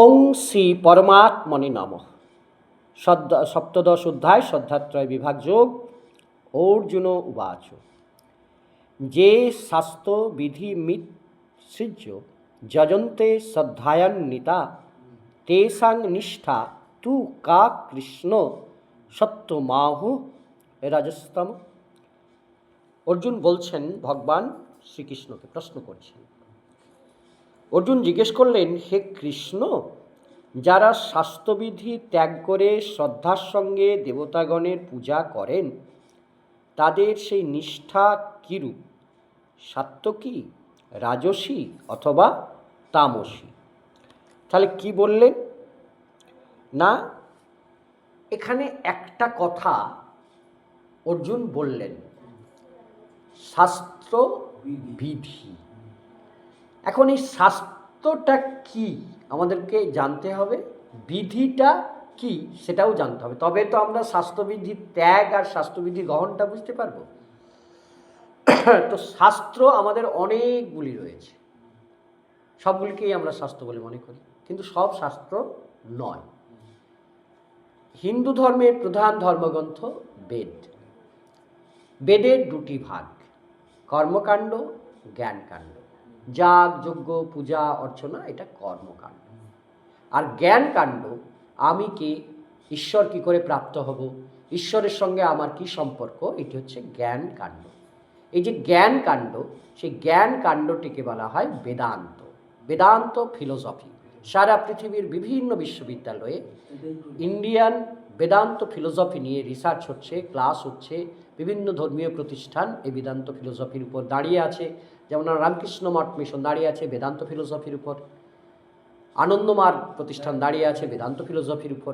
ওং শ্রী পরমাত্মনি নম। সপ্তদশ অধ্যায়, শ্রদ্ধাত্রয় বিভাগ যোগ, অর্জুন উবাচ। যে শাস্ত্র বিধি মিৎসৃজ্য যজন্তে শ্রদ্ধায়ান্বিতা তেষাং নিষ্ঠা তু কা কৃষ্ণ সত্যমাহু রাজস্তম। অর্জুন বলছেন, ভগবান শ্রীকৃষ্ণকে প্রশ্ন করছেন অর্জুন জিজ্ঞেস করলেন, হে কৃষ্ণ, যারা স্বাস্থ্যবিধি ত্যাগ করে শ্রদ্ধার সঙ্গে দেবতাগণের পূজা করেন, তাদের সেই নিষ্ঠা কীরূপ? কিরূপ সাত্ত্বকী রাজসী অথবা তামসী? তাহলে কি বললেন? না, এখানে একটা কথা অর্জুন বললেন শাস্ত্র বিধি এখন এই স্বাস্থ্যটা কি আমাদেরকে জানতে হবে? বিধিটা কি সেটাও জানতে হবে। তবে তো আমরা স্বাস্থ্যবিধি ত্যাগ আর স্বাস্থ্যবিধি গ্রহণটা বুঝতে পারব। তো শাস্ত্র আমাদের অনেকগুলি রয়েছে। সবগুলিকেই আমরা শাস্ত্র বলে মনে করি। কিন্তু সব শাস্ত্র নয়। হিন্দু ধর্মের প্রধান ধর্মগ্রন্থ বেদ। বেদের দুটি ভাগ। কর্মকাণ্ড, জ্ঞানকাণ্ড। যাগ, যজ্ঞ, পূজা, অর্চনা, এটা কর্মকাণ্ড। আর জ্ঞানকাণ্ড, আমি কে? ঈশ্বর কি করে প্রাপ্ত হব? ঈশ্বরের সঙ্গে আমার কি সম্পর্ক? এটি হচ্ছে জ্ঞানকাণ্ড। এই যে জ্ঞানকাণ্ড, সেই জ্ঞান কাণ্ডটিকে বলা হয় বেদান্ত। বেদান্ত ফিলোসফি। সারা পৃথিবীর বিভিন্ন বিশ্ববিদ্যালয়ে ইন্ডিয়ান বেদান্ত ফিলোসফি নিয়ে রিসার্চ হচ্ছে, ক্লাস হচ্ছে, বিভিন্ন ধর্মীয় প্রতিষ্ঠান এই বেদান্ত ফিলোসফির উপর দাঁড়িয়ে আছে। যেমন রামকৃষ্ণ মঠ মিশন দাঁড়িয়ে আছে বেদান্ত ফিলোসফির উপর। আনন্দমার প্রতিষ্ঠান দাঁড়িয়ে আছে বেদান্ত ফিলোসফির উপর।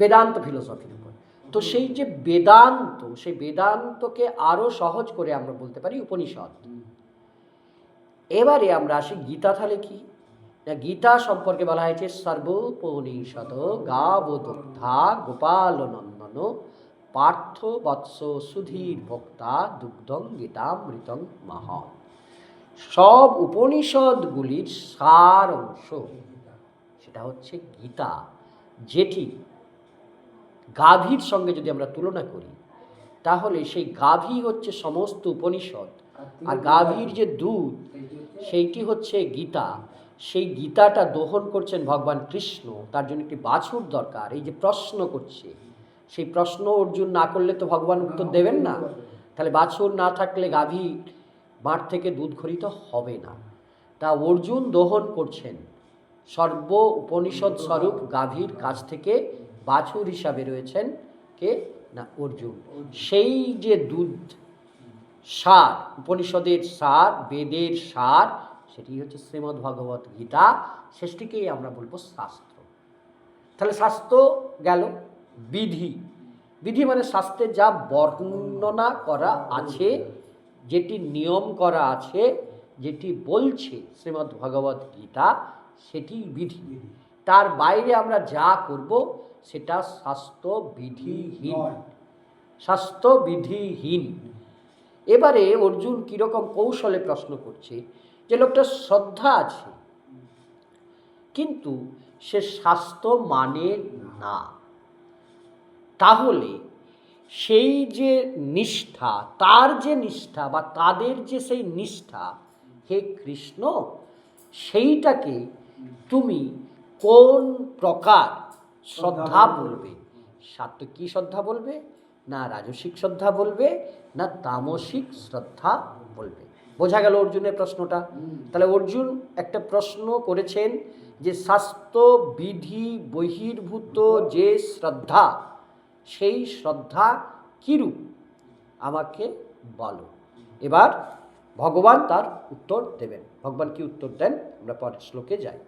বেদান্ত ফিলোসফির উপর। তো সেই যে বেদান্ত সেই বেদান্তকে আরও সহজ করে আমরা বলতে পারি উপনিষদ। এবারে আমরা আসি গীতা তাহলে কি? না গীতা সম্পর্কে বলা হয়েছে সর্বোপনিষদ গাবদগ্ধা গোপাল নন্দন পার্থ বৎস সুধীর ভোক্তা দুগ্ধং গীতামৃতং মহা। সব উপনিষদগুলির সার অংশ। সেটা হচ্ছে গীতা যেটি গাভীর সঙ্গে যদি আমরা তুলনা করি তাহলে সেই গাভী হচ্ছে সমস্ত উপনিষদ আর গাভীর যে দুধ সেইটি হচ্ছে গীতা। সেই গীতাটা দোহন করছেন ভগবান কৃষ্ণ তার জন্য একটি বাছুর দরকার এই যে প্রশ্ন করছে সেই প্রশ্ন অর্জুন না করলে তো ভগবান উত্তর দেবেন না। তাহলে বাছুর না থাকলে গাভী মাঠ থেকে দুধ খরিত হবে না। তা অর্জুন দহন করছেন। সর্ব উপনিষদ স্বরূপ গাভীর কাছ থেকে বাছুর হিসাবে রয়েছেন কে? না, অর্জুন। সেই যে দুধ সার, উপনিষদের সার, বেদের সার, সেটি হচ্ছে শ্রীমদ্ ভগবত গীতা শেষটিকেই আমরা বলব শাস্ত্র। তাহলে শাস্ত্র গেল। বিধি। বিধি মানে শাস্ত্রে যা বর্ণনা করা আছে যেটি নিয়ম করা আছে যেটি বলছে শ্রীমদ্ ভগবত গীতা সেটি বিধি। তার বাইরে আমরা যা করব সেটা স্বাস্থ্য বিধিহীন স্বাস্থ্য বিধিহীন এবারে অর্জুন কীরকম কৌশলে প্রশ্ন করছে যে লোকটা শ্রদ্ধা আছে কিন্তু সে স্বাস্থ্য মানে না। তাহলে সেই যে নিষ্ঠা, তার যে নিষ্ঠা বা তাদের যে সেই নিষ্ঠা, হে কৃষ্ণ, সেইটাকে তুমি কোন প্রকার শ্রদ্ধা বলবে? সাত্য কি শ্রদ্ধা বলবে? না রাজসিক শ্রদ্ধা বলবে, না তামসিক শ্রদ্ধা বলবে। বোঝা গেল অর্জুনের প্রশ্নটা? তাহলে অর্জুন একটা প্রশ্ন করেছেন যে স্বাস্থ্য বিধি বহির্ভূত যে শ্রদ্ধা সেই শ্রদ্ধা কিরূপ? আমাকে বলো। এবার ভগবান তার উত্তর দেবেন। ভগবান কি উত্তর দেন? আমরা পরের শ্লোকে যাই।